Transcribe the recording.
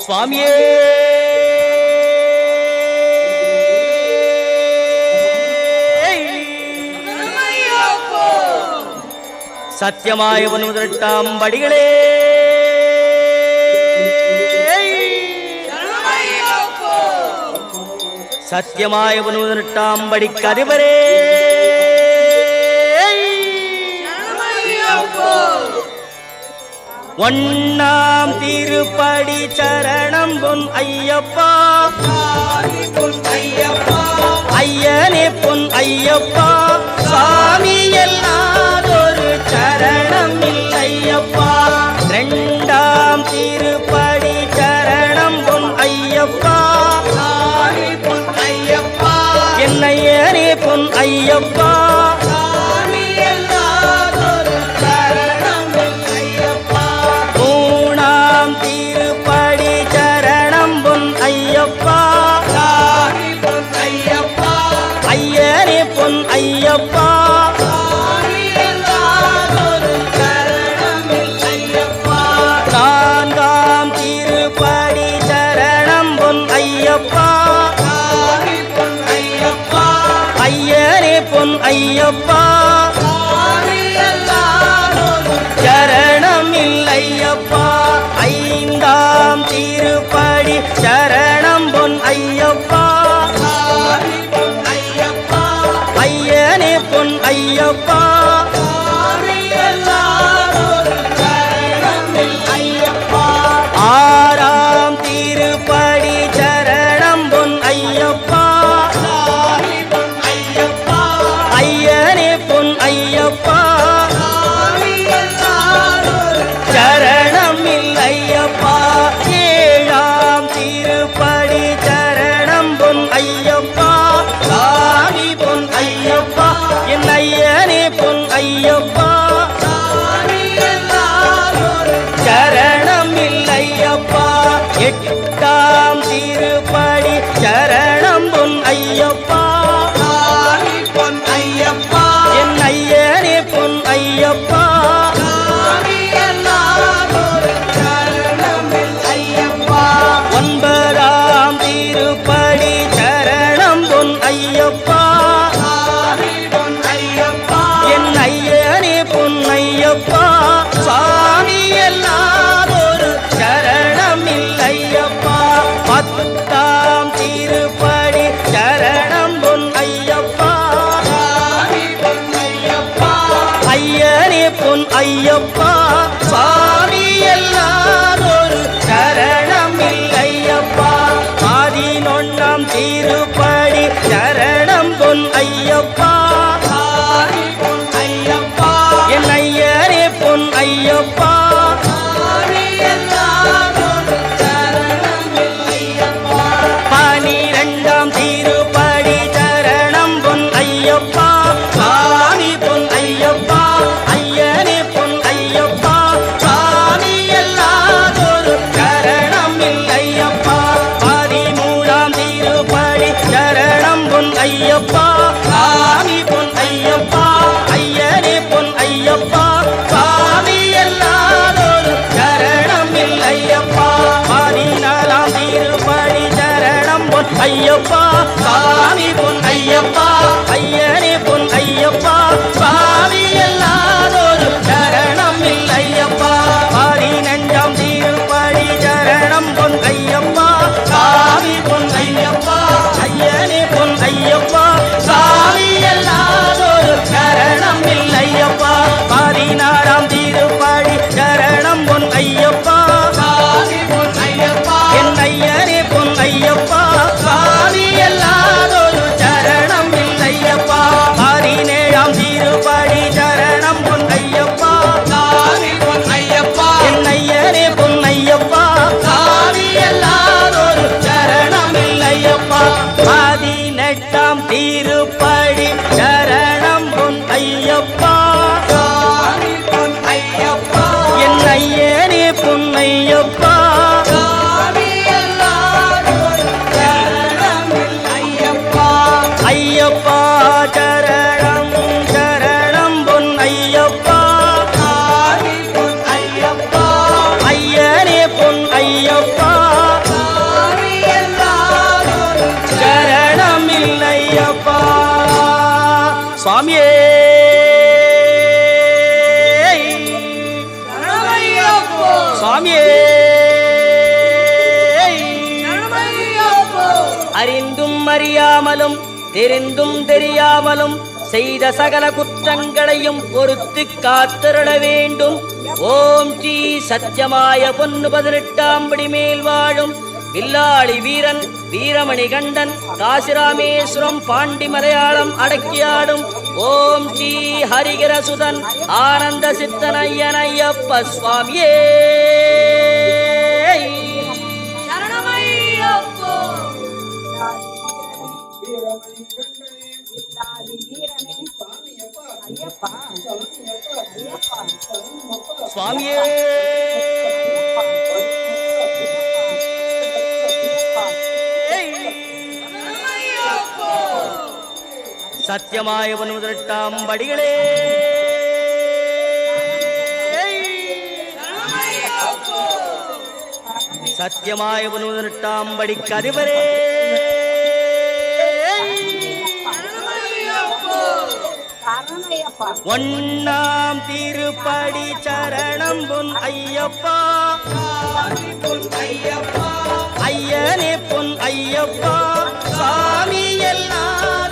சுவாமியே! சத்தியமாயவன் முதலிட்டாம் படிகளே சத்தியமாயவன் முதலிட்டாம் படி கதிபரே ஒன்னாம் திருப்படி சரணம் பொன் ஐயப்பா. ஐயனே பொன் ஐயப்பா. சாமி எல்லாதொரு சரணம் இல்லையப்பா. ரெண்டாம் திருப்படி சரணம் பொன் ஐயப்பா. பொன் ஐயப்பா. என்னையனே பொன் ஐயப்பா. ஐயப்பா. சரணம் இல்லையப்பா சரணம்பும் ஐயப்பா. सा ஐயப்பா சாமி பொன் ஐயப்பா ஐயனே பொன் ஐயப்பா சாமி எல்லாரோடு சரணம் ஐயப்பா. பதினாலாம் திருப்பணி சரணம் பொன் ஐயப்பா சாமி பொன் ஐயப்பா ஐயனே பொன் ஐயப்பா. சுவாமியே. சுவாமியே. அறிந்தும் அறியாமலும் தெரிந்தும் தெரியாமலும் செய்த சகல குற்றங்களையும் பொறுத்து காத்திருள வேண்டும். ஓம் ஸ்ரீ சத்தியமாய பொன்னு பதினெட்டாம் படி மேல் வாழும் வில்லாளி வீரன் வீரமணி கண்டன் காசிராமேஸ்வரம் பாண்டி மலையாளம் அடக்கியாடும். ஓம் ஸ்ரீ ஹரிகரசுதன் ஆனந்த சித்தன் ஐயன் ஐயப்ப சுவாமியே. சுவாமியே. சத்தியமாய முதலெட்டாம் படிகளே. சத்தியமாய முதலெட்டாம் படிக்கு அதிபரே. ஒன்னாம் திருப்படி சரணம் பொன் ஐயப்பா. ஐயனே பொன் ஐயப்பா. சாமி எல்லாம்